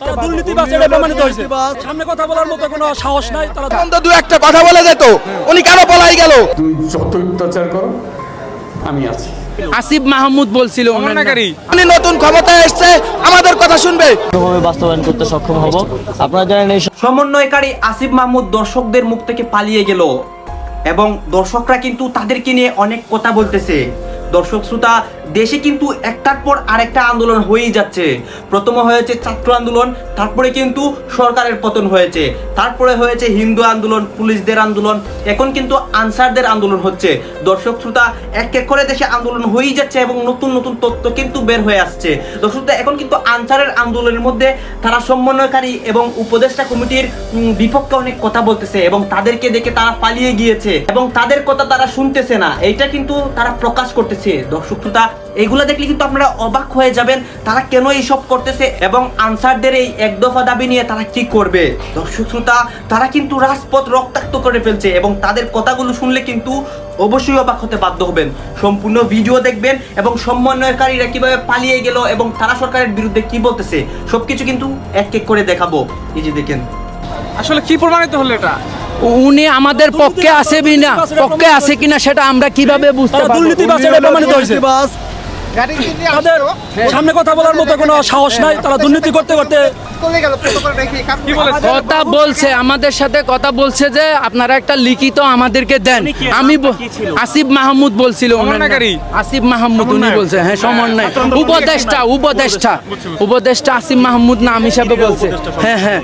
তারা দুর্নীতিবাজ এটা প্রমাণিত হয়েছে। সামনে কথা বলার মতো কোনো সাহস নাই তারা অন্তত দু একটা কথা বলে যেত উনি কেন পলাই গেল? তুই যত অত্যাচার করো আমি আছি। আসিফ মাহমুদ বলছিল উনি নতুন ক্ষমতায় এসছে আমাদের কথা শুনবে। বাস্তবায়ন করতে সক্ষম হব। আপনারা জানেন এই সমন্বয়কারী আসিফ মাহমুদ দর্শকদের মুখ থেকে পালিয়ে গেল। এবং দর্শকরা কিন্তু তাদেরকে নিয়ে অনেক কথা বলতেছে। দর্শক শ্রোতা দেশে কিন্তু একটার পর আরেকটা আন্দোলন হয়েই যাচ্ছে। প্রথম হয়েছে ছাত্র আন্দোলন, তারপরে কিন্তু সরকারের পতন হয়েছে। তারপরে হয়েছে হিন্দু আন্দোলন, পুলিশদের আন্দোলন, এখন কিন্তু আনসারদের আন্দোলন হচ্ছে। দর্শক শ্রোতা, এক এক করে দেশে আন্দোলন হয়েই যাচ্ছে এবং নতুন নতুন তথ্য কিন্তু বের হয়ে আসছে। দর্শক এখন কিন্তু আনসারের আন্দোলনের মধ্যে তারা সমন্বয়কারী এবং উপদেষ্টা কমিটির বিপক্ষে অনেক কথা বলতেছে এবং তাদেরকে দেখে তারা পালিয়ে গিয়েছে এবং তাদের কথা তারা শুনতেছে না। এইটা কিন্তু তারা প্রকাশ করতেছে। দর্শক শ্রোতা এইগুলো দেখলে কিন্তু আপনারা অবাক হয়ে যাবেন তারা কেন এইসব করতেছে এবং আনসারদের এই এক দফা দাবি নিয়ে তারা কি করবে? দর্শক শ্রোতা তারা কিন্তু রাজপথ রক্তাক্ত করে ফেলছে এবং তাদের কথাগুলো শুনলে কিন্তু অবশ্যই অবাক হতে বাধ্য হবেন। সম্পূর্ণ ভিডিও দেখবেন এবং সমন্বয়কারীরা কীভাবে পালিয়ে গেল এবং তারা সরকারের বিরুদ্ধে কি বলতেছে সবকিছু কিন্তু এক এক করে দেখাবো। এই যে দেখেন। আসলে কি প্রমাণিত হলো এটা? উনি আমাদের পক্ষে আছে কিনা পক্ষে আছে কিনা সেটা আমরা কীভাবে বুঝতে পারব? দুর্নীতিবাজ প্রমাণিত হয়েছে। তাদের সামনে কথা বলার মতো কোনো সাহস নাই তারা দুর্নীতি করতে করতে কথা বলছে আমাদের সাথে কথা বলছে যে আপনারা একটা লিখিত আমাদেরকে দেন। আমি আসিফ মাহমুদ বলছিল? আসিফ মাহমুদ উনি বলছে হ্যাঁ সমন্বয় উপদেষ্টা উপদেষ্টা। উপদেষ্টা আসিফ মাহমুদ নাম হিসাবে বলছে। হ্যাঁ হ্যাঁ।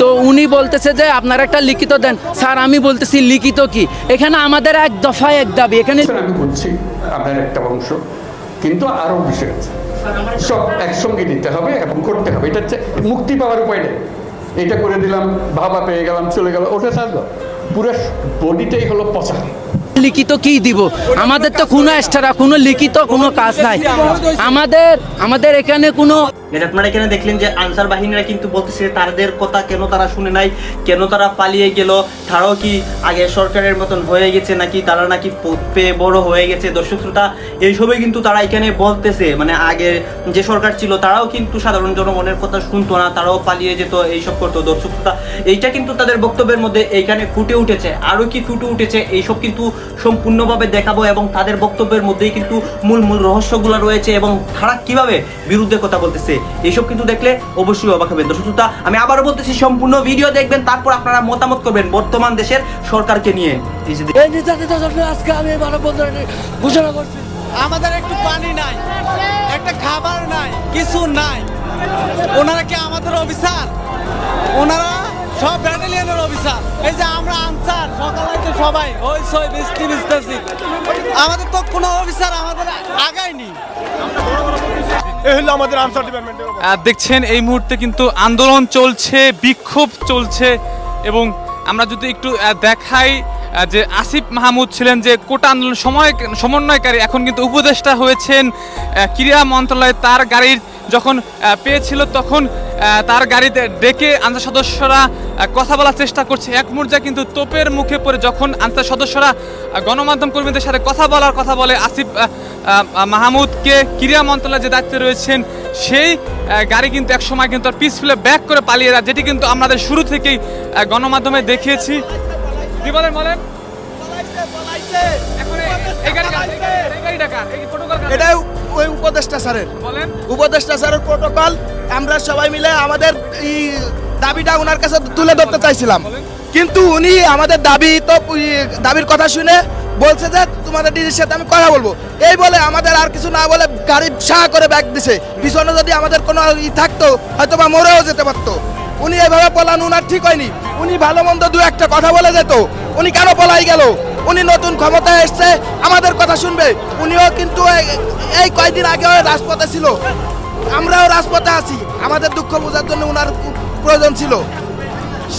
তো উনি বলতেছে যে আপনারা একটা লিখিত দেন। স্যার আমি বলতেছি লিখিত কি? এখানে আমাদের এক দফায় এক দাবি। এখানে আপনার একটা অংশ। কিন্তু আরও বিষয় আছে সব একসঙ্গে নিতে হবে এবং করতে হবে। এটা হচ্ছে মুক্তি পাওয়ার উপায় নেই। এটা করে দিলাম, ভাবা পেয়ে গেলাম, চলে গেল ওটা থাকল পুরো বডিটাই হলো পচা। লিখিত কি দিব? আমাদের তো কোনো এক্সট্রা কোনো লিখিত কোনো কাজ নাই। আমাদের আমাদের এখানে কোনো এটা আপনারা এখানে দেখলেন যে আনসার বাহিনীরা কিন্তু বলতেছে তাদের কথা কেন তারা শুনে নাই? কেন তারা পালিয়ে গেল? তারাও কি আগে সরকারের মতন হয়ে গেছে নাকি তারা নাকি পেয়ে বড় হয়ে গেছে? দর্শক শ্রোতা, এইসবই কিন্তু তারা এখানে বলতেছে। মানে আগে যে সরকার ছিল, তারাও কিন্তু সাধারণ জনগণের কথা শুনতো না, তারাও পালিয়ে যেত, এইসব করতো। দর্শক শ্রোতা, এইটা কিন্তু তাদের বক্তব্যের মধ্যে এইখানে ফুটে উঠেছে। আরও কি ফুটে উঠেছে, এইসব কিন্তু সম্পূর্ণভাবে দেখাবো এবং তাদের বক্তব্যের মধ্যেই কিন্তু মূল মূল রহস্যগুলো রয়েছে এবং তারা কীভাবে বিরুদ্ধে কথা বলতেছে। এইসব কিন্তু দেখলে অবশ্যই অবাক হবেন। দর্শক শ্রোতা আমি আবারও বলতেছি সম্পূর্ণ ভিডিও দেখবেন তারপর আপনারা মতামত করবেন বর্তমান দেশের সরকারকে নিয়ে। এই নির্যাতিত আজকে আমি মানববন্ধন ঘোষণা করছি। আমাদের একটু পানি নাই একটা খাবার নাই কিছু নাই। ওনারা কি আমাদের অফিসার? ওনারা সব ব্যাটালিয়নের অফিসার। এই যে আমরা আনসার সকালে তো সবাই। ওই সই বৃষ্টি ভিজতেছি আমাদের তো কোনো অফিসার আমাদের আগায়নি। আহ, দেখছেন এই মুহূর্তে কিন্তু আন্দোলন চলছে বিক্ষোভ চলছে এবং আমরা যদি একটু দেখাই যে আসিফ মাহমুদ ছিলেন যে কোটা আন্দোলন সময় সমন্বয়কারী এখন কিন্তু উপদেষ্টা হয়েছেন ক্রীড়া মন্ত্রণালয় তার গাড়ির যখন পেয়েছিল তখন তার গাড়িতে ডেকে আনসার সদস্যরা কথা বলার চেষ্টা করছে। এক মুহূর্তে কিন্তু তোপের মুখে পড়ে যখন আনসার সদস্যরা গণমাধ্যম কর্মীদের সাথে কথা বলার কথা বলে আসিফ মাহমুদকে ক্রীড়া মন্ত্রণালয়ে যে দায়িত্বে রয়েছেন সেই গাড়ি কিন্তু এক সময় কিন্তু পিস ফেলে ব্যাক করে পালিয়ে যায় যেটি কিন্তু আমাদের শুরু থেকেই গণমাধ্যমে দেখিয়েছি। কি বলেন বলেন? এখন এই- এই গাড়ি এই গাড়ি- এই এই protocol কার? ওই উপদেষ্টা স্যারের। বলেন। উপদেষ্টা স্যারের প্রোটোকল আমরা সবাই মিলে আমাদের এই দাবিটা ওনার কাছে তুলে ধরতে চাইছিলাম। কিন্তু উনি আমাদের দাবি তো দাবির কথা শুনে বলছে যে তোমাদের ডিজির সাথে আমি কথা বলব। এই বলে আমাদের আর কিছু না বলে গাড়ি সাহা করে ব্যাগ দিছে। পিছনে যদি আমাদের কোনো ই থাকতো হয়তো বা মরেও যেতে পারতো। উনি এভাবে পলান, উনার ঠিক হয়নি। উনি ভালো মন্দ দু একটা কথা বলে যেত। উনি কেন পলাই গেল? উনি নতুন ক্ষমতায় এসছে, আমাদের কথা শুনবে। উনিও কিন্তু এই- এই কয়দিন আগে রাজপথে ছিল। আমরাও রাজপথে আছি। আমাদের দুঃখ বোঝার জন্য উনার প্রয়োজন ছিল।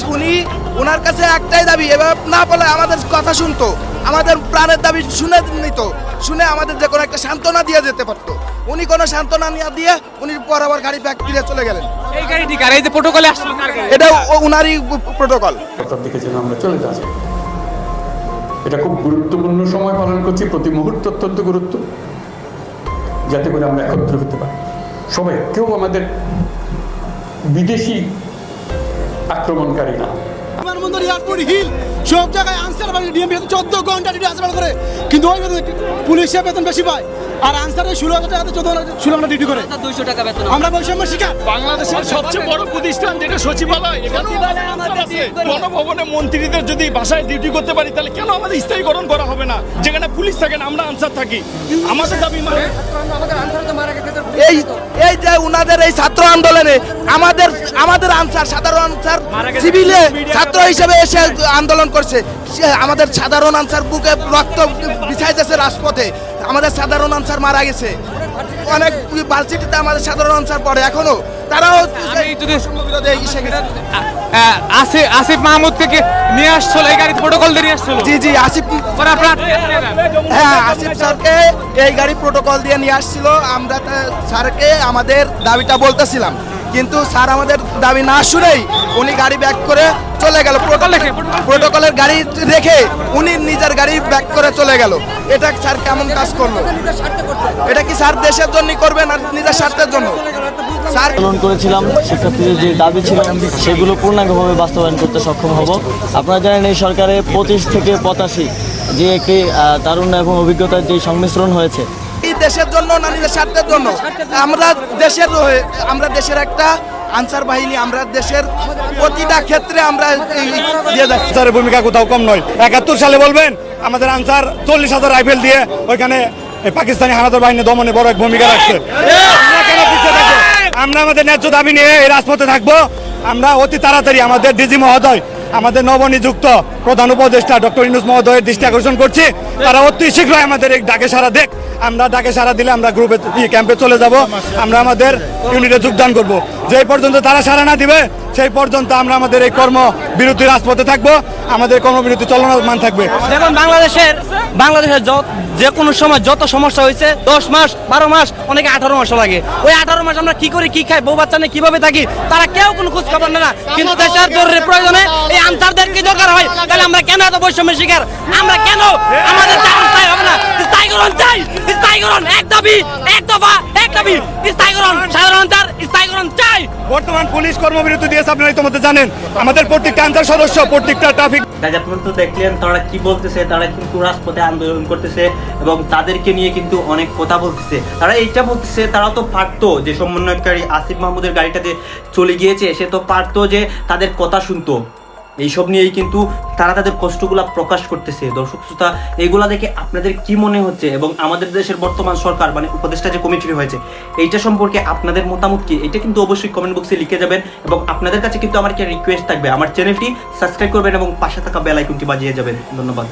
উনি ওনার কাছে একটাই দাবি এবার না বলে আমাদের কথা শুনতো। আমাদের প্রাণের দাবি শুনে নিত। শুনে আমাদের যে কোনো একটা সান্ত্বনা দিয়ে যেতে পারতো। উনি কোনো সান্ত্বনা নিয়ে দিয়ে উনি পর আবার গাড়ি ব্যাগ ফিরে চলে গেলেন। এই গাড়িটি কার? এই যে প্রোটোকলে আসলো কার এটা ওনারই প্রোটোকল কথার দিকে যেন আমরা চলে যাচ্ছি। এটা খুব গুরুত্বপূর্ণ সময় পালন করছি প্রতি মুহূর্ত অত্যন্ত গুরুত্ব যাতে করে আমরা একত্র হতে পারি। সবাই কেউ আমাদের বিদেশি আক্রমণকারী না। বিমানবন্দর এয়ারপোর্ট হিল সব জায়গায় আনসার বাড়ি ডিএম চোদ্দ ঘণ্টা ডিউটি আসবার করে। কিন্তু ওই পুলিশের বেতন বেশি পায়। আর আনসারের ষোলো হাজার টাকা চোদ্দ ষোলো ঘণ্টা ডিউটি করে। দুইশো টাকা বেতন আমরা বৈষম্য শিকার। বাংলাদেশের সবচেয়ে বড় প্রতিষ্ঠান যেটা সচিবালয়। গণভবনে মন্ত্রীদের যদি বাসায় ডিউটি করতে পারি তাহলে কেন আমাদের স্থায়ীকরণ করা হবে না? যেখানে পুলিশ থাকেন আমরা আনসার থাকি। আমাদের দাবি মানে এই এই যে উনাদের এই ছাত্র আন্দোলনে আমাদের আমাদের আনসার সাধারণ আনসার সিভিলে ছাত্র হিসেবে এসে আন্দোলন করছে। আমাদের সাধারণ আনসার বুকে রক্ত বিছাইতেছে রাজপথে। আমাদের সাধারণ আনসার মারা গেছে। অনেক ভার্সিটিতে আমাদের সাধারণ আনসার পড়ে এখনও। তারাও আসিফ আসিফ মাহমুদকে কি নিয়ে আসছিল এই গাড়ি প্রোটোকল দিয়ে আসছিল। জি জি আসিফ। হ্যাঁ আসিফ স্যারকে এই গাড়ি প্রোটোকল দিয়ে নিয়ে আসছিল। আমরা স্যারকে আমাদের দাবিটা বলতেছিলাম। কিন্তু স্যার আমাদের দাবি না শুনেই উনি গাড়ি ব্যাক করে চলে গেল। প্রোটোকল প্রোটোকলের গাড়ি রেখে উনি নিজের গাড়ি ব্যাক করে চলে গেল। এটা স্যার কেমন কাজ করল? এটা কি স্যার দেশের জন্য করবে না নিজের স্বার্থের জন্য? স্যার আন্দোলন করেছিলাম শিক্ষার্থীদের যে দাবি ছিল সেগুলো পূর্ণাঙ্গভাবে বাস্তবায়ন করতে সক্ষম হব। আপনারা জানেন এই সরকারে পঁচিশ থেকে পঁচাশি যে একটি তারুণ্য এবং অভিজ্ঞতার যে সংমিশ্রণ হয়েছে দেশের জন্য না নিজের স্বার্থের জন্য। আমরা দেশের আমরা দেশের একটা আনসার বাহিনী, আমরা দেশের প্রতিটা ক্ষেত্রে আমরা দিয়ে ভূমিকা কোথাও কম নয়। একাত্তর সালে বলবেন, আমাদের আনসার চল্লিশ হাজার রাইফেল দিয়ে ওইখানে পাকিস্তানি হানাদার বাহিনী দমনে বড় এক ভূমিকা রাখছে? আমরা আমাদের ন্যায্য দাবি নিয়ে এই রাজপথে থাকব। আমরা অতি তাড়াতাড়ি আমাদের ডিজি মহোদয় আমাদের নবনিযুক্ত প্রধান উপদেষ্টা ডক্টর ইনুস মহোদয়ের দৃষ্টি আকর্ষণ করছি। তারা অতি শীঘ্রই আমাদের এই ডাকে সারা দেখ আমরা ডাকে সারা দিলে আমরা গ্রুপে ক্যাম্পে চলে যাব। আমরা আমাদের ইউনিটে যোগদান করব। যে পর্যন্ত তারা সারা না দিবে সেই পর্যন্ত আমরা আমাদের এই কর্ম বিরতি রাজপথে থাকব। আমাদের কর্মবিরতি চলমান থাকবে। দেখুন, বাংলাদেশের বাংলাদেশের যে কোনো সময় যত সমস্যা হয়েছে, দশ মাস, বারো মাস, অনেকে আঠারো মাস লাগে। ওই আঠারো মাস আমরা কি করি, কি খাই, বউ বাচ্চা নিয়ে কীভাবে থাকি, তারা কেউ কোনো খোঁজ খবর না। কিন্তু দেশের জরুরি প্রয়োজনে এই আনসারদের কি দরকার হয়। তাহলে আমরা কেন এত বৈষম্যের শিকার? আমরা কেন আমাদের হবে না। স্থায়ীকরণ চাই স্থায়ীকরণ এক দাবি এক দফা এক দাবি। স্থায়ীকরণ স্থায়ীকরণ চাই। বর্তমান পুলিশ কর্মবিরতি দিয়েছে আপনারা ইতিমধ্যে জানেন। আমাদের প্রত্যেকটা আনসার সদস্য প্রত্যেকটা ট্রাফিক গাইজ আপনারা তো দেখলেন তারা কি বলতেছে তারা কিন্তু রাজপথে আন্দোলন করতেছে এবং তাদেরকে নিয়ে কিন্তু অনেক কথা বলতেছে। তারা এইটা বলতেছে তারা তো পারতো যে সমন্বয়কারী আসিফ মাহমুদের গাড়িটাতে চলে গিয়েছে সে তো পারতো যে তাদের কথা শুনতো। এইসব নিয়েই কিন্তু তারা তাদের কষ্টগুলো প্রকাশ করতেছে। দর্শক শ্রোতা এইগুলা দেখে আপনাদের কি মনে হচ্ছে এবং আমাদের দেশের বর্তমান সরকার মানে উপদেষ্টা যে কমিটি হয়েছে, এইটা সম্পর্কে আপনাদের মতামত কি? এটা কিন্তু অবশ্যই কমেন্ট বক্সে লিখে যাবেন এবং আপনাদের কাছে কিন্তু আমার কি রিকোয়েস্ট থাকবে। আমার চ্যানেলটি সাবস্ক্রাইব করবেন এবং পাশে থাকা বেল আইকনটি বাজিয়ে যাবেন। ধন্যবাদ।